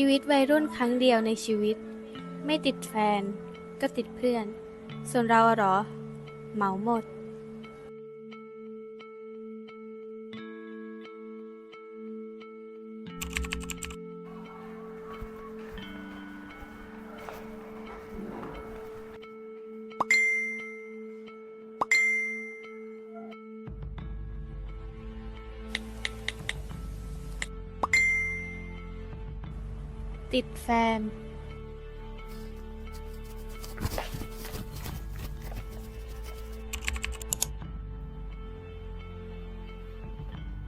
ชีวิตวัยรุ่นครั้งเดียวในชีวิต ไม่ติดแฟน ก็ติดเพื่อน ส่วนเราอะเหรอ เหมาหมด ติดแฟน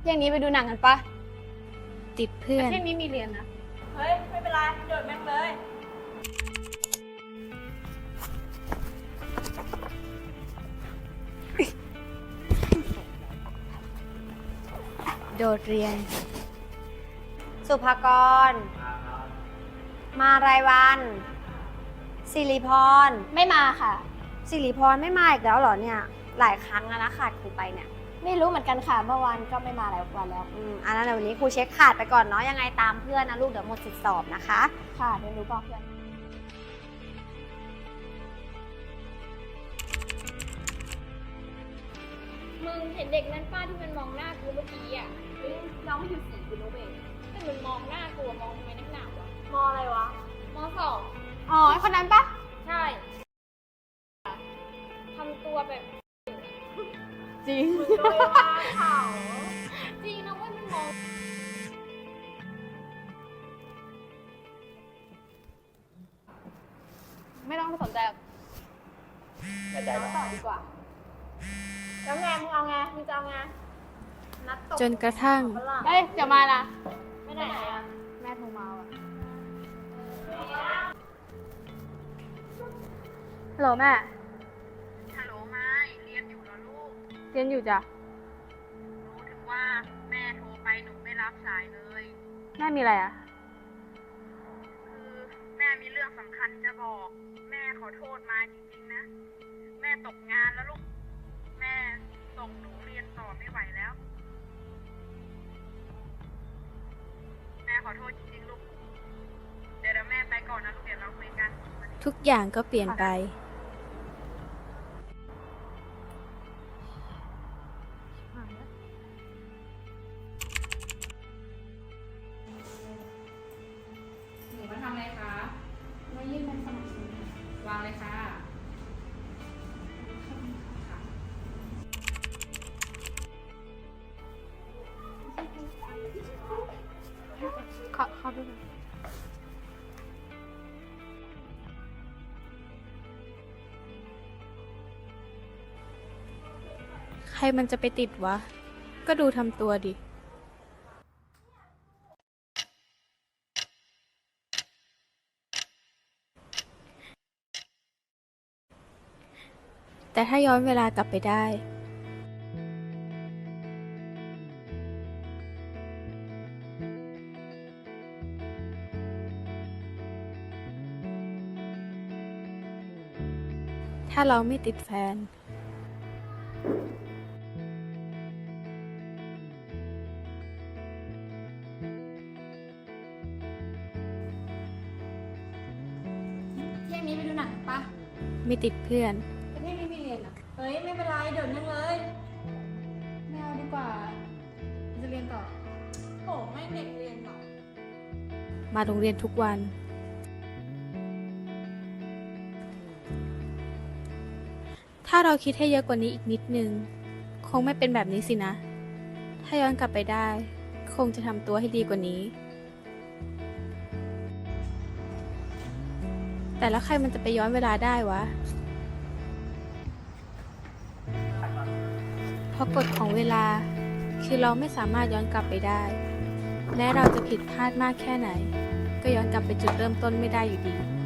อย่างนี้ไปดูหนังกันปะติดเพื่อน เที่ยงนี้มีเรียนนะ เฮ้ย ไม่เป็นไรโดดแม่งเลย โดดเรียน สุภากร มารายวันสิริพรไม่มาค่ะ สิริพรไม่มาอีกแล้วเหรอเนี่ย หลายครั้งแล้วนะขาดครูไปเนี่ยไม่รู้เหมือนกันค่ะเมื่อวานก็ไม่มาหลายวันแล้ว อืมอันนั้นเดี๋ยววันนี้ครูเช็คขาดไปก่อนเนาะยังไงตามเพื่อนนะลูกเดี๋ยวหมดสิทธิสอบนะคะ ค่ะเดี๋ยวรู้บอกเพื่อนมึงเห็นเด็กนั้นป้าที่มันมองหน้ากู คนนั้นปะใช่ทำตัวแบบจริงโดยว่าเขาจริงนะเว้ยมันมองไม่ต้องสนใจหรอกเดี๋ยวเราต่อดีกว่า แล้วไงมึงเอาไงมึงจะเอาไงนัดตกจนกระทั่งฝรั่งเฮ้ยเดี๋ยวมานะไม่ไหนอะแม่โทรมาว่ะ ฮัลโหลแม่ ฮัลโหลไม้เรียนอยู่เหรอลูก เรียนอยู่จ้ะ รู้ถึงว่าแม่โทรไปหนูไม่รับสายเลย แม่มีอะไรอะ คือแม่มีเรื่องสำคัญจะบอก แม่ขอโทษมาจริงๆนะ แม่ตกงานแล้วลูก แม่ส่งหนูเรียนต่อไม่ไหวแล้ว แม่ขอโทษจริงๆลูก เดี๋ยวเดี๋ยวแม่ไปก่อนนะลูกเดี๋ยวเราคุยกันวันนี้ทุกอย่างก็เปลี่ยนไป เขาเขาดูหน่อยใครมันจะไปติดวะ ก็ดูทำตัวดิ แต่ถ้าย้อนเวลากลับไปได้ ถ้าเราไม่ติดแฟนเที่ยงนี้ไปดูหนังกันปะไม่ติดเพื่อนแต่เที่ยงนี้มีเรียนอะเฮ้ยไม่เป็นไรโดดแม่งเลยไม่เอาดีกว่า จะเรียนต่อโหแม่งเด็กเรียนเหรอมาโรงเรียนทุกวัน ถ้าเราคิดให้เยอะกว่านี้อีกนิดนึง คงไม่เป็นแบบนี้สินะ ถ้าย้อนกลับไปได้ คงจะทำตัวให้ดีกว่านี้ แต่แล้วใครมันจะไปย้อนเวลาได้วะ เพราะกฎของเวลาคือเราไม่สามารถย้อนกลับไปได้แม้เราจะผิดพลาดมากแค่ไหน ก็ย้อนกลับไปจุดเริ่มต้นไม่ได้อยู่ดี